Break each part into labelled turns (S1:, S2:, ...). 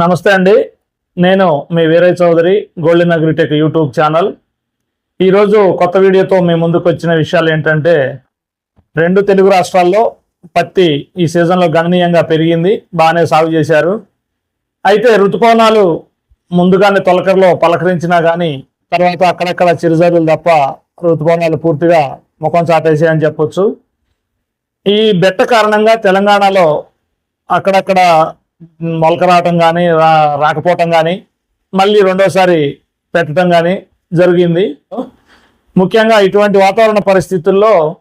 S1: నమస్తే అండి. నేను మీ Veerayya Chowdary Golden Agritech YouTube channel. ఈరోజు కొత్త వీడియోతో మీ ముందుకు వచ్చిన విషయాలు ఏంటంటే రెండు తెలుగు రాష్ట్రాల్లో పత్తి ఈ సీజన్లో గణనీయంగా పెరిగింది బాగానే సాగు చేశారు. అయితే ఋతుపవనాలు ముందుగానే తొలకరలో పలకరించినా కానీ తర్వాత అక్కడక్కడ చిరుజరులు తప్ప ఋతుపవనాలు పూర్తిగా ముఖం చాటేసాయని చెప్పొచ్చు. ఈ బెట్ట కారణంగా తెలంగాణలో అక్కడక్కడ మొలక రావటం కానీ రా రాకపోవటం కానీ మళ్ళీ రెండోసారి పెట్టడం కానీ జరిగింది. ముఖ్యంగా ఇటువంటి వాతావరణ పరిస్థితుల్లో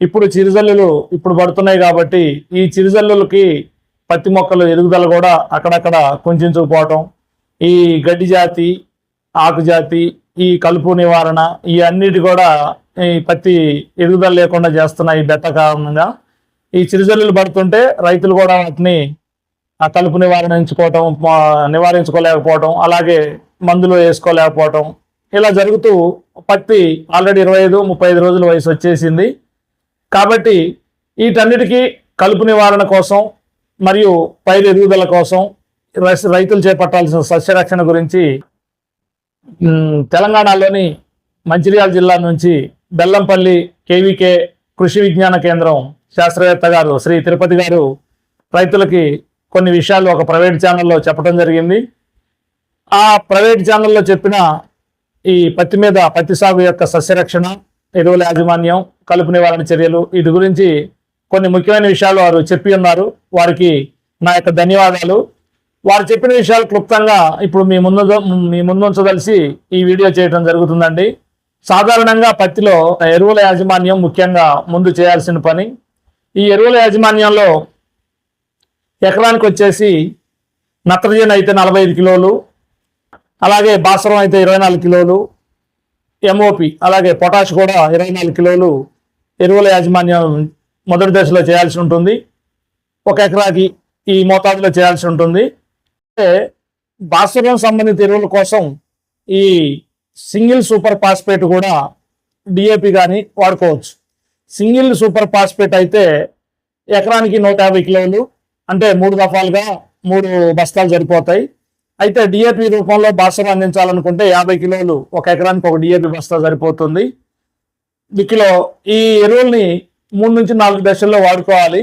S1: ఇప్పుడు చిరుజల్లులు ఇప్పుడు పడుతున్నాయి కాబట్టి ఈ చిరుజల్లులకి పత్తి మొక్కలు ఎదుగుదల కూడా అక్కడక్కడ కుంచుకుపోవటం ఈ గడ్డి జాతి ఆకు జాతి ఈ కలుపు నివారణ ఈ అన్నిటి కూడా ఈ పత్తి ఎదుగుదల లేకుండా చేస్తున్నాయి బెత్త బెట్ట కారణంగా. ఈ చిరుజల్లులు పడుతుంటే రైతులు కూడా వాటిని ఆ కలుపు నివారించుకోవటం నివారించుకోలేకపోవటం అలాగే మందులు వేసుకోలేకపోవటం ఇలా జరుగుతూ పత్తి ఆల్రెడీ ఇరవై ఐదు ముప్పై ఐదు రోజుల వయసు వచ్చేసింది. కాబట్టి వీటన్నిటికీ కలుపు నివారణ కోసం మరియు పైరు ఎదుగుదల కోసం రై- రైతులు చేపట్టాల్సిన సస్యరక్షణ గురించి తెలంగాణలోని మంచిర్యాల జిల్లా నుంచి బెల్లంపల్లి కేవీకే కృషి విజ్ఞాన కేంద్రం శాస్త్రవేత్త గారు శ్రీ తిరుపతి గారు రైతులకి కొన్ని విషయాలు ఒక ప్రైవేట్ ఛానల్లో చెప్పడం జరిగింది. ఆ ప్రైవేట్ ఛానల్లో చెప్పిన ఈ పత్తి మీద పత్తి సాగు యొక్క సస్యరక్షణ ఎరువుల యాజమాన్యం కలుపు నివారణ చర్యలు ఇది గురించి కొన్ని ముఖ్యమైన విషయాలు వారు చెప్పి ఉన్నారు. వారికి నా యొక్క ధన్యవాదాలు. వారు చెప్పిన విషయాలు క్లుప్తంగా ఇప్పుడు మీ ముందు మీ ముందుంచదలిసి ఈ వీడియో చేయడం జరుగుతుందండి. సాధారణంగా పత్తిలో ఎరువుల యాజమాన్యం ముఖ్యంగా ముందు చేయాల్సిన పని. ఈ ఎరువుల యాజమాన్యంలో ఎకరానికి వచ్చేసి నత్రజని అయితే నలభై ఐదు కిలోలు అలాగే భాస్వరం అయితే ఇరవై నాలుగు కిలోలు ఎంఓపి అలాగే పొటాష్ కూడా ఇరవై నాలుగు కిలోలు ఎరువుల యాజమాన్యం మొదటి దశలో చేయాల్సి ఉంటుంది. ఒక ఎకరాకి ఈ మోతాదులో చేయాల్సి ఉంటుంది. అంటే భాస్వరం సంబంధిత ఎరువుల కోసం ఈ సింగిల్ సూపర్ ఫాస్ఫేట్ కూడా డిఏపి కానీ వాడుకోవచ్చు. సింగిల్ సూపర్ ఫాస్ఫేట్ అయితే ఎకరానికి నూట యాభై కిలోలు అంటే మూడు దఫాలుగా మూడు బస్తాలు సరిపోతాయి. అయితే డిఏపి రూపంలో భాస్వరం అందించాలనుకుంటే యాభై కిలోలు ఒక ఎకరానికి ఒక డిఏపి బస్తా సరిపోతుంది. వీటిలో ఈ ఎరువుల్ని మూడు నుంచి నాలుగు దశల్లో వాడుకోవాలి.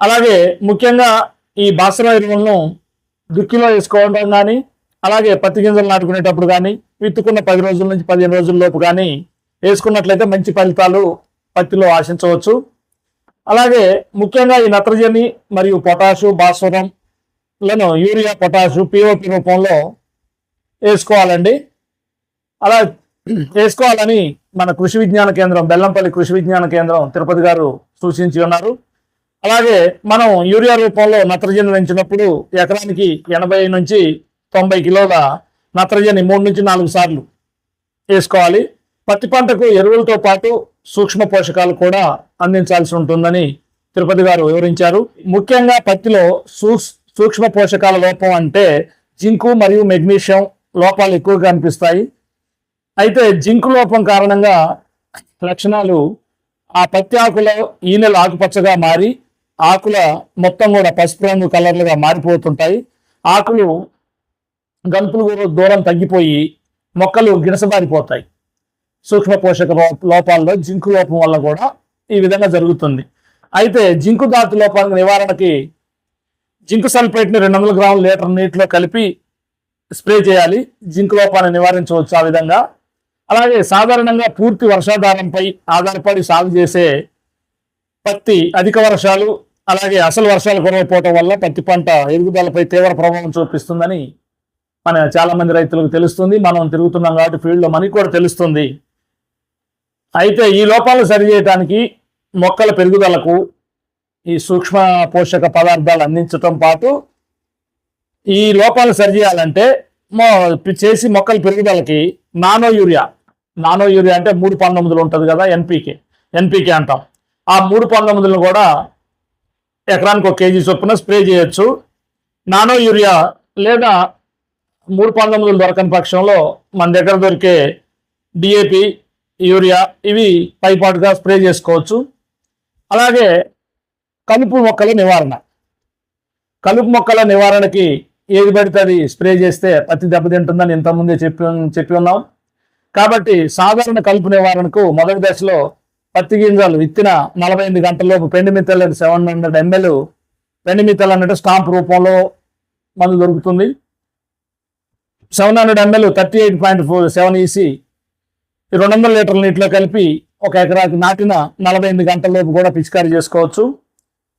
S1: అలాగే ముఖ్యంగా ఈ భాస్వరం ఎరువులను దుక్కిలో వేసుకోవడం కానీ అలాగే పత్తి గింజలు నాటుకునేటప్పుడు కానీ విత్తుకున్న పది రోజుల నుంచి పదిహేను రోజుల లోపు కానీ వేసుకున్నట్లయితే మంచి ఫలితాలు పత్తిలో ఆశించవచ్చు. అలాగే ముఖ్యంగా ఈ నత్రజని మరియు పొటాషు భాస్వరం లను యూరియా పొటాషు పిఓపి రూపంలో వేసుకోవాలండి. అలా వేసుకోవాలని మన కృషి విజ్ఞాన కేంద్రం బెల్లంపల్లి కృషి విజ్ఞాన కేంద్రం తిరుపతి గారు సూచించి ఉన్నారు. అలాగే మనం యూరియా రూపంలో నత్రజని పెంచినప్పుడు ఎకరానికి ఎనభై నుంచి తొంభై కిలోల నత్రజని మూడు నుంచి నాలుగు సార్లు వేసుకోవాలి. పత్తి పంటకు ఎరువులతో పాటు సూక్ష్మ పోషకాలు కూడా అందించాల్సి ఉంటుందని తిరుపతి గారు వివరించారు. ముఖ్యంగా పత్తిలో సూక్ష్మ సూక్ష్మ పోషకాల లోపం అంటే జింకు మరియు మెగ్నీషియం లోపాలు ఎక్కువగా కనిపిస్తాయి అయితే జింకు లోపం కారణంగా లక్షణాలు ఆ పత్తి ఆకులో ఈనెలు ఆకుపచ్చగా మారి ఆకుల మొత్తం కూడా పసుపు రంగు కలర్లుగా మారిపోతుంటాయి. ఆకులు గంపులు దూరం తగ్గిపోయి మొక్కలు గిడసబారిపోతాయి సూక్ష్మ పోషక లోపాల్లో జింకు లోపం వల్ల కూడా ఈ విధంగా జరుగుతుంది. అయితే జింకు ధాతు లోపాల నివారణకి జింకు సల్ఫేట్ని రెండు వందల గ్రాముల లీటర్ నీటిలో కలిపి స్ప్రే చేయాలి. జింకు లోపాన్ని నివారించవచ్చు ఆ విధంగా. అలాగే సాధారణంగా పూర్తి వర్షాధారంపై ఆధారపడి సాగు చేసే పత్తి అధిక వర్షాలు అలాగే అసలు వర్షాలు కొనకపోవటం వల్ల పత్తి పంట ఎదుగుదలపై తీవ్ర ప్రభావం చూపిస్తుందని మన చాలామంది రైతులకు తెలుస్తుంది. మనం తిరుగుతున్నాం కాబట్టి ఫీల్డ్లో మనకి కూడా తెలుస్తుంది. అయితే ఈ లోపాలు సరిచేయటానికి మొక్కల పెరుగుదలకు ఈ సూక్ష్మ పోషక పదార్థాలు అందించటం పాటు ఈ లోపాలు సరిచేయాలంటే చేసి మొక్కల పెరుగుదలకి నానో యూరియా. నానో యూరియా అంటే మూడు పంతొమ్మిదిలు ఉంటుంది కదా ఎన్పికే. ఎన్పికే అంటాం. ఆ మూడు పంతొమ్మిదిలను కూడా ఎకరానికి ఒక కేజీ చొప్పున స్ప్రే చేయొచ్చు. నానో యూరియా లేదా మూడు పంతొమ్మిదిలు దొరకని పక్షంలో మన దగ్గర దొరికే డిఏపి యూరియా ఇవి పైపాటుగా స్ప్రే చేసుకోవచ్చు. అలాగే కలుపు మొక్కల నివారణ. కలుపు మొక్కల నివారణకి ఏది పడితే అది స్ప్రే చేస్తే పత్తి దెబ్బతింటుందని ఇంతకుముందే చెప్పి చెప్పి ఉన్నాం. కాబట్టి సాధారణ కలుపు నివారణకు మొదటి దశలో పత్తి గింజలు విత్తిన నలభై ఎనిమిది గంటల్లోపు పెండి సెవెన్ హండ్రెడ్ ఎంఎల్ పెండి అన్నట్టు స్టాంప్ రూపంలో మందు దొరుకుతుంది. Seven hundred ML thirty eight point four seven EC ఈ రెండు వందల లీటర్ల నీటిలో కలిపి ఒక ఎకరాకి నాటిన నలభై ఎనిమిది గంటల్లోపు కూడా పిచికారీ చేసుకోవచ్చు.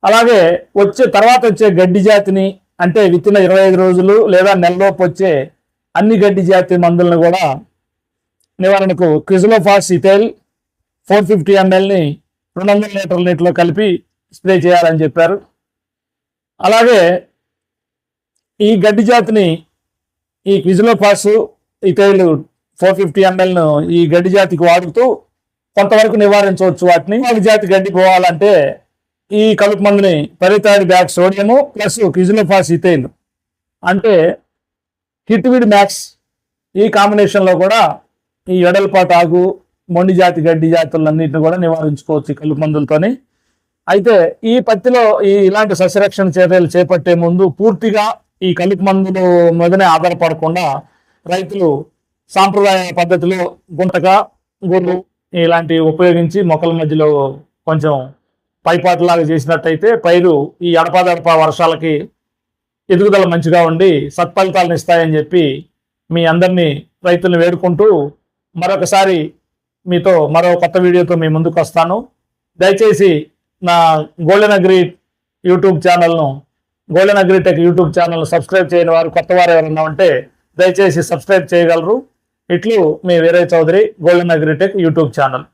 S1: అలాగే వచ్చే తర్వాత వచ్చే గడ్డి జాతిని అంటే విత్తిన ఇరవై ఐదు రోజులు లేదా నెలలోపు వచ్చే అన్ని గడ్డి జాతి మందులను కూడా నివారణకు క్రిజలోఫాస్ ఇథైల్ ఫోర్ ఫిఫ్టీ ఎంఎల్ని రెండు వందల లీటర్ల నీటిలో కలిపి స్ప్రే చేయాలని చెప్పారు. అలాగే ఈ గడ్డి జాతిని ఈ క్విజిలోఫాస్ ఇథైల్ ఫోర్ ఫిఫ్టీ ఎంఎల్ను ఈ గడ్డి జాతికి వాడుతూ కొంతవరకు నివారించవచ్చు వాటిని. ఒక జాతి గడ్డి పోవాలంటే ఈ కలుపు మందుని పరితాడి bag sodium plus quizalofop ethyl అంటే హిట్విడ్ మ్యాక్స్ ఈ కాంబినేషన్లో కూడా ఈ ఎడల్పాటు ఆకు మొండి జాతి గడ్డి జాతులన్నింటిని కూడా నివారించుకోవచ్చు ఈ కలుపు మందులతోని. అయితే ఈ పత్తిలో ఈ ఇలాంటి సస్యరక్షణ చర్యలు చేపట్టే ముందు పూర్తిగా ఈ కలుపు మందుల మీదనే ఆధారపడకుండా రైతులు సాంప్రదాయ పద్ధతిలో గుంటక గొర్రు ఇలాంటివి ఉపయోగించి మొక్కల మధ్యలో కొంచెం పైపాటులాగా చేసినట్టయితే పైరు ఈ అడపాదడప వర్షాలకి ఎదుగుదల మంచిగా ఉండి సత్ఫలితాలను ఇస్తాయని చెప్పి మీ అందరినీ రైతుల్ని వేడుకుంటూ మరొకసారి మీతో మరో కొత్త వీడియోతో మీ ముందుకు వస్తాను. దయచేసి నా గోల్డెన్ అగ్రి యూట్యూబ్ ఛానల్ను Golden Agritech YouTube channel subscribe చేయని వారు కొత్త వారు ఎవరన్నా ఉంటే దయచేసి సబ్స్క్రైబ్ చేయగలరు. ఇట్లు మీ Veerayya Chowdary Golden Agritech YouTube channel.